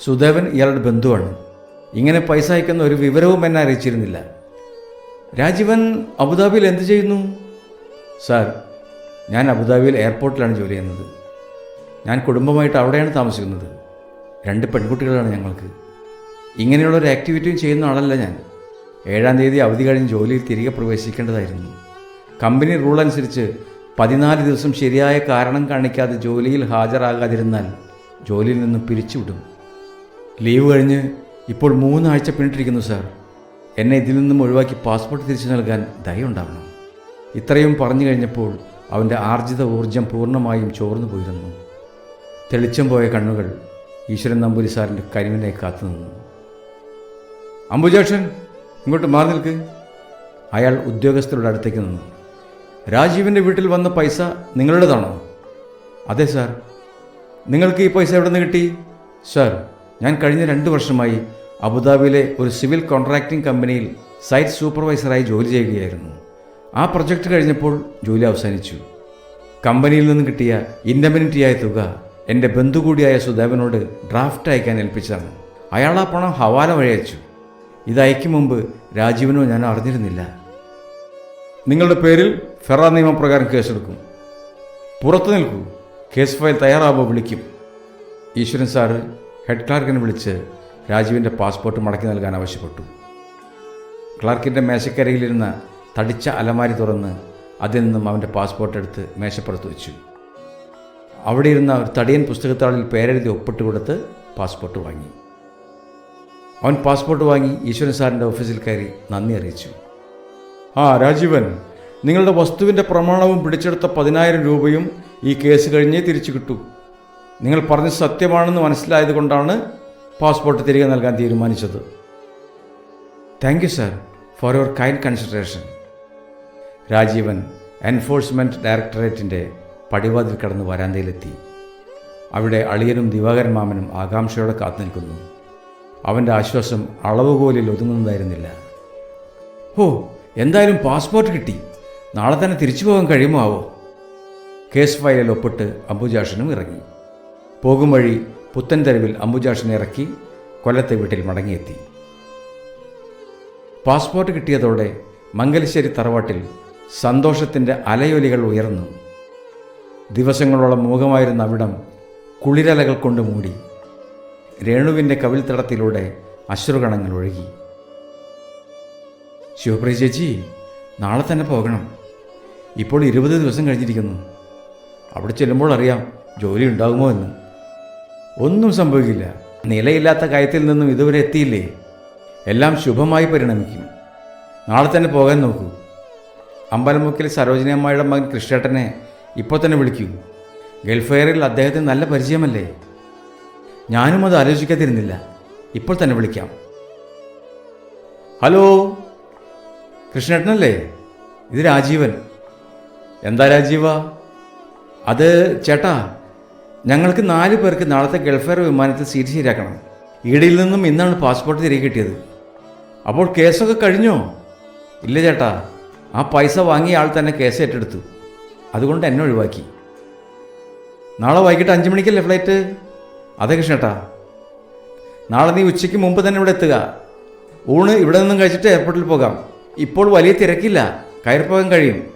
സുദേവൻ ഇയാളുടെ ബന്ധുവാണ്. ഇങ്ങനെ പൈസ അയക്കുന്ന ഒരു വിവരവും എന്നെ അറിയിച്ചിരുന്നില്ല. രാജീവൻ അബുദാബിയിൽ എന്ത് ചെയ്യുന്നു? സാർ ഞാൻ അബുദാബിയിൽ എയർപോർട്ടിലാണ് ജോലി ചെയ്യുന്നത്. ഞാൻ കുടുംബമായിട്ട് അവിടെയാണ് താമസിക്കുന്നത്. രണ്ട് പെൺകുട്ടികളാണ് ഞങ്ങൾക്ക്. ഇങ്ങനെയുള്ള ഒരു ആക്ടിവിറ്റിയും ചെയ്യുന്ന ആളല്ല ഞാൻ. ഏഴാം തീയതി അവധി കഴിഞ്ഞ് ജോലിയിൽ തിരികെ പ്രവേശിക്കേണ്ടതായിരുന്നു. കമ്പനി റൂൾ അനുസരിച്ച് പതിനാല് ദിവസം ശരിയായ കാരണം കാണിക്കാതെ ജോലിയിൽ ഹാജരാകാതിരുന്നാൽ ജോലിയിൽ നിന്ന് പിരിച്ചുവിടും. ലീവ് കഴിഞ്ഞ് ഇപ്പോൾ മൂന്നാഴ്ച പിന്നിട്ടിരിക്കുന്നു സാർ. എന്നെ ഇതിൽ നിന്നും ഒഴിവാക്കി പാസ്പോർട്ട് തിരിച്ചു നൽകാൻ ദയുണ്ടാവണം. ഇത്രയും പറഞ്ഞു കഴിഞ്ഞപ്പോൾ അവന്റെ ആർജിത ഊർജം പൂർണമായും ചോർന്നു പോയിരുന്നു. തെളിച്ചം പോയ കണ്ണുകൾ ഈശ്വരൻ നമ്പൂരി സാറിന്റെ കരിമിനെ കാത്തു നിന്നു. അംബുജാക്ഷൻ ഇങ്ങോട്ട് മാറി നിൽക്ക്. അയാൾ ഉദ്യോഗസ്ഥരുടെ അടുത്തേക്ക് നിന്നു. രാജീവിന്റെ വീട്ടിൽ വന്ന പൈസ നിങ്ങളുടേതാണോ? അതെ സാർ. നിങ്ങൾക്ക് ഈ പൈസ എവിടെ നിന്ന് കിട്ടി? സാർ ഞാൻ കഴിഞ്ഞ രണ്ട് വർഷമായി അബുദാബിയിലെ ഒരു സിവിൽ കോൺട്രാക്ടിംഗ് കമ്പനിയിൽ സൈറ്റ് സൂപ്പർവൈസറായി ജോലി ചെയ്യുകയായിരുന്നു. ആ പ്രൊജക്റ്റ് കഴിഞ്ഞപ്പോൾ ജോലി അവസാനിച്ചു. കമ്പനിയിൽ നിന്ന് കിട്ടിയ ഇൻഡമിനിറ്റിയായ തുക എന്റെ ബന്ധു കൂടിയായ സുദേവനോട് ഡ്രാഫ്റ്റ് അയക്കാൻ ഏൽപ്പിച്ചതാണ്. അയാൾ ആ പണം ഹവാല വഴി അയച്ചു. ഇത് അയക്കും മുമ്പ് രാജീവനോ ഞാൻ അറിഞ്ഞിരുന്നില്ല. നിങ്ങളുടെ പേരിൽ ഫെറ നിയമപ്രകാരം കേസെടുക്കും. പുറത്തു നിൽക്കൂ. കേസ് ഫയൽ തയ്യാറാവുമ്പോൾ വിളിക്കും. ഈശ്വരൻ സാറ് ഹെഡ് ക്ലാർക്കിനെ വിളിച്ച് രാജീവിന്റെ പാസ്പോർട്ട് മടക്കി നൽകാൻ ആവശ്യപ്പെട്ടു. ക്ലാർക്കിന്റെ മേശക്കരയിലിരുന്ന തടിച്ച അലമാരി തുറന്ന് അതിൽ നിന്നും അവന്റെ പാസ്പോർട്ട് എടുത്ത് മേശപ്പുറത്ത് വെച്ചു. അവിടെ ഇരുന്ന ഒരു തടിയൻ പുസ്തകത്താളിൽ പേരെഴുതി ഒപ്പിട്ട് കൊടുത്ത് പാസ്പോർട്ട് വാങ്ങി. അവൻ പാസ്പോർട്ട് വാങ്ങി ഈശ്വരൻ സാറിന്റെ ഓഫീസിൽ കയറി നന്ദി അറിയിച്ചു. ആ രാജീവൻ നിങ്ങളുടെ വസ്തുവിന്റെ പ്രമാണവും പിടിച്ചെടുത്ത പതിനായിരം രൂപയും ഈ കേസ് കഴിഞ്ഞേ തിരിച്ചു കിട്ടു. നിങ്ങൾ പറഞ്ഞത് സത്യമാണെന്ന് മനസ്സിലായത് കൊണ്ടാണ് പാസ്പോർട്ട് തിരികെ നൽകാൻ തീരുമാനിച്ചത്. Thank you sir for your kind consideration Rajeevan enforcement ഡയറക്ടറേറ്റിന്റെ പടിവാതിൽ കടന്ന് വരാന്തയിലെത്തി. അവിടെ അളിയനും ദിവാകരൻ മാമനും ആകാംക്ഷയോടെ കാത്തു നിൽക്കുന്നു. അവന്റെ ആശ്വാസം അളവുകോലിൽ ഒതുങ്ങുന്നതായിരുന്നില്ല. ഓ എന്തായാലും പാസ്പോർട്ട് കിട്ടി. നാളെ തന്നെ തിരിച്ചു പോകാൻ കഴിയുമോ ആവോ കേസ് ഫയലിൽ ഒപ്പിട്ട് അംബുജാഷനും ഇറങ്ങി. പോകും വഴി പുത്തൻ തെരുവിൽ അംബുജാഷനെ ഇറക്കി കൊല്ലത്തെ വീട്ടിൽ മടങ്ങിയെത്തി. പാസ്പോർട്ട് കിട്ടിയതോടെ മംഗലശ്ശേരി തറവാട്ടിൽ സന്തോഷത്തിന്റെ അലയൊലികൾ ഉയർന്നു. ദിവസങ്ങളോളം മൂകമായിരുന്ന അവിടം കുളിരലകൾ കൊണ്ട് മൂടി. രേണുവിന്റെ കവിൽത്തടത്തിലൂടെ അശ്രുകണങ്ങൾ ഒഴുകി. ശിവപ്രിയ ചേച്ചി നാളെ തന്നെ പോകണം. ഇപ്പോൾ ഇരുപത് ദിവസം കഴിഞ്ഞിരിക്കുന്നു. അവിടെ ചെല്ലുമ്പോൾ അറിയാം ജോലി ഉണ്ടാകുമോ എന്ന്. ഒന്നും സംഭവിക്കില്ല. നിലയില്ലാത്ത കയത്തിൽ നിന്നും ഇതുവരെ എത്തിയില്ലേ? എല്ലാം ശുഭമായി പരിണമിക്കും. നാളെ തന്നെ പോകാൻ നോക്കൂ. അമ്പലമുക്കിൽ സരോജനമ്മയുടെ മകൻ കൃഷ്ണേട്ടനെ ഇപ്പോൾ തന്നെ വിളിക്കൂ. ഗൾഫ് എയറിൽ അദ്ദേഹത്തിന് നല്ല പരിചയമല്ലേ? ഞാനും അത് ആലോചിക്കാതിരുന്നില്ല. ഇപ്പോൾ തന്നെ വിളിക്കാം. ഹലോ? കൃഷ്ണേട്ടനല്ലേ? ഇത് രാജീവൻ. എന്താ രാജീവ? അത് ചേട്ടാ ഞങ്ങൾക്ക് നാല് പേർക്ക് നാളത്തെ ഗൾഫെയർ വിമാനത്തിൽ സീറ്റ് ശരിയാക്കണം. ഈടിയിൽ നിന്നും ഇന്നാണ് പാസ്പോർട്ട് തിരികെ കിട്ടിയത്. അപ്പോൾ കേസൊക്കെ കഴിഞ്ഞോ? ഇല്ല ചേട്ടാ ആ പൈസ വാങ്ങിയ ആൾ തന്നെ കേസ് ഏറ്റെടുത്തു. അതുകൊണ്ട് എന്നെ ഒഴിവാക്കി. നാളെ വൈകിട്ട് അഞ്ച് മണിക്കല്ലേ ഫ്ലൈറ്റ്? അതെ കൃഷ്ണേട്ടാ. നാളെ നീ ഉച്ചയ്ക്ക് മുമ്പ് തന്നെ ഇവിടെ എത്തുക. ഊണ് ഇവിടെ നിന്നും കഴിച്ചിട്ട് എയർപോർട്ടിൽ പോകാം. ഇപ്പോൾ വലിയ തിരക്കില്ല. കയറി പോകാൻ കഴിയും.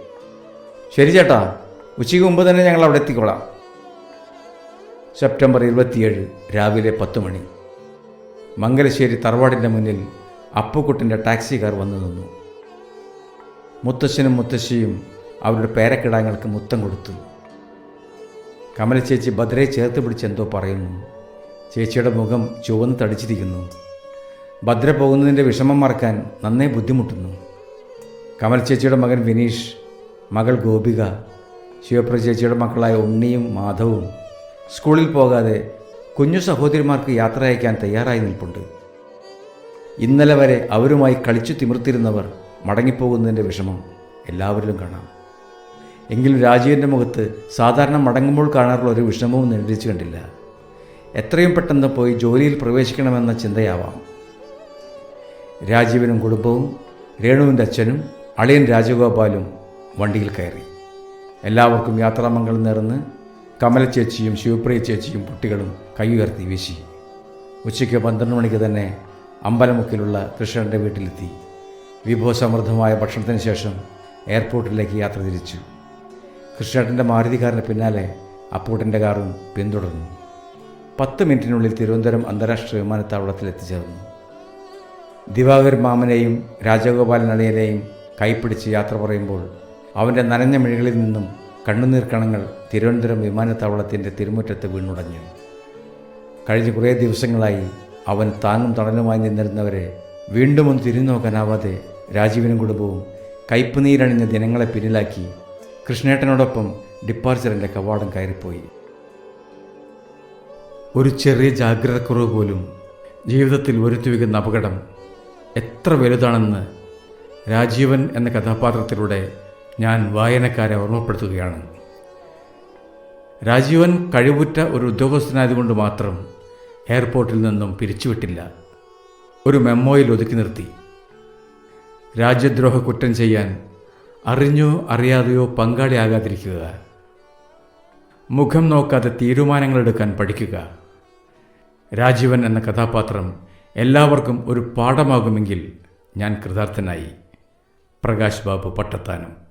ശരി ചേട്ടാ. ഉച്ചയ്ക്ക് മുമ്പ് തന്നെ ഞങ്ങൾ അവിടെ എത്തിക്കോളാം. സെപ്റ്റംബർ ഇരുപത്തിയേഴ് രാവിലെ പത്ത് മണി. മംഗലശ്ശേരി തറവാടിന്റെ മുന്നിൽ അപ്പുക്കുട്ടിന്റെ ടാക്സി കാർ വന്നു നിന്നു. മുത്തശ്ശനും മുത്തശ്ശിയും അവരുടെ പേരക്കിടാങ്ങൾക്ക് മുത്തം കൊടുത്തു. കമലച്ചേച്ചി ചേച്ചി ഭദ്രയെ ചേർത്ത് പിടിച്ച് എന്തോ പറയുന്നു. ചേച്ചിയുടെ മുഖം ചുവന്ന് തടിച്ചിരിക്കുന്നു. ഭദ്ര പോകുന്നതിന്റെ വിഷമം മറക്കാൻ നന്നേ ബുദ്ധിമുട്ടുന്നു. കമൽ ചേച്ചിയുടെ മകൻ വിനീഷ് മകൾ ഗോപിക ശിവപ്ര ചേച്ചിയുടെ മക്കളായ ഉണ്ണിയും മാധവും സ്കൂളിൽ പോകാതെ കുഞ്ഞു സഹോദരിമാർക്ക് യാത്ര അയക്കാൻ തയ്യാറായി നിൽപ്പുണ്ട്. ഇന്നലെ വരെ അവരുമായി കളിച്ചു തിമിർത്തിരുന്നവർ മടങ്ങിപ്പോകുന്നതിന്റെ വിഷമം എല്ലാവരിലും കാണാം. എങ്കിലും രാജീവന്റെ മുഖത്ത് സാധാരണ മടങ്ങുമ്പോൾ കാണാറുള്ള ഒരു വിഷമവും നിയന്ത്രിച്ചു കണ്ടില്ല. എത്രയും പെട്ടെന്ന് പോയി ജോലിയിൽ പ്രവേശിക്കണമെന്ന ചിന്തയാവാം. രാജീവനും കുടുംബവും രേണുവിന്റെ അച്ഛനും അളിയൻ രാജഗോപാലും വണ്ടിയിൽ കയറി. എല്ലാവർക്കും യാത്രാമംഗളം നേർന്ന് കമല ചേച്ചിയും ശിവപ്രിയ ചേച്ചിയും കുട്ടികളും കൈയുയർത്തി വീശി. ഉച്ചയ്ക്ക് പന്ത്രണ്ട് മണിക്ക് തന്നെ അമ്പലമുക്കിലുള്ള കൃഷ്ണന്റെ വീട്ടിലെത്തി. വിഭവസമൃദ്ധമായ ഭക്ഷണത്തിന് ശേഷം എയർപോർട്ടിലേക്ക് യാത്ര തിരിച്ചു. കൃഷ്ണേട്ടന്റെ മാരുതികാറിന് പിന്നാലെ അപ്പൂട്ടന്റെ കാറും പിന്തുടർന്നു. പത്ത് മിനിറ്റിനുള്ളിൽ തിരുവനന്തപുരം അന്താരാഷ്ട്ര വിമാനത്താവളത്തിൽ എത്തിച്ചേർന്നു. ദിവാകർ മാമനെയും രാജഗോപാലൻ അളിയനെയും കൈപ്പിടിച്ച് യാത്ര പറയുമ്പോൾ അവന്റെ നനഞ്ഞ മിഴികളിൽ നിന്നും കണ്ണുനീർ കണങ്ങൾ തിരുവനന്തപുരം വിമാനത്താവളത്തിന്റെ തിരുമുറ്റത്ത് വീണുടഞ്ഞു. കഴിഞ്ഞ കുറേ ദിവസങ്ങളായി അവൻ താങ്ങും തണലുമായി നിന്നിരുന്നവരെ വീണ്ടും ഒന്ന് തിരിഞ്ഞു നോക്കാനാവാതെ രാജീവനും കുടുംബവും കയ്പുനീരണിഞ്ഞ ദിനങ്ങളെ പിന്നിലാക്കി കൃഷ്ണേട്ടനോടൊപ്പം ഡിപ്പാർച്ചറിന്റെ കവാടം കയറിപ്പോയി. ഒരു ചെറിയ ജാഗ്രതക്കുറവ് പോലും ജീവിതത്തിൽ വരുത്തിവെക്കുന്ന അപകടം എത്ര വലുതാണെന്ന് രാജീവൻ എന്ന കഥാപാത്രത്തിലൂടെ ഞാൻ വായനക്കാരെ ഓർമ്മപ്പെടുത്തുകയാണ്. രാജീവൻ കഴിവുറ്റ ഒരു ഉദ്യോഗസ്ഥനായതുകൊണ്ട് മാത്രം എയർപോർട്ടിൽ നിന്നും പിരിച്ചുവിട്ടില്ല. ഒരു മെമ്മോയിൽ ഒതുക്കി നിർത്തി. രാജ്യദ്രോഹ കുറ്റം ചെയ്യാൻ അറിഞ്ഞോ അറിയാതെയോ പങ്കാളിയാകാതിരിക്കുക. മുഖം നോക്കാതെ തീരുമാനങ്ങളെടുക്കാൻ പഠിക്കുക. രാജീവൻ എന്ന കഥാപാത്രം എല്ലാവർക്കും ഒരു പാഠമാകുമെങ്കിൽ ഞാൻ കൃതാർത്ഥനായി. പ്രകാശ് ബാബു പട്ടത്താനം.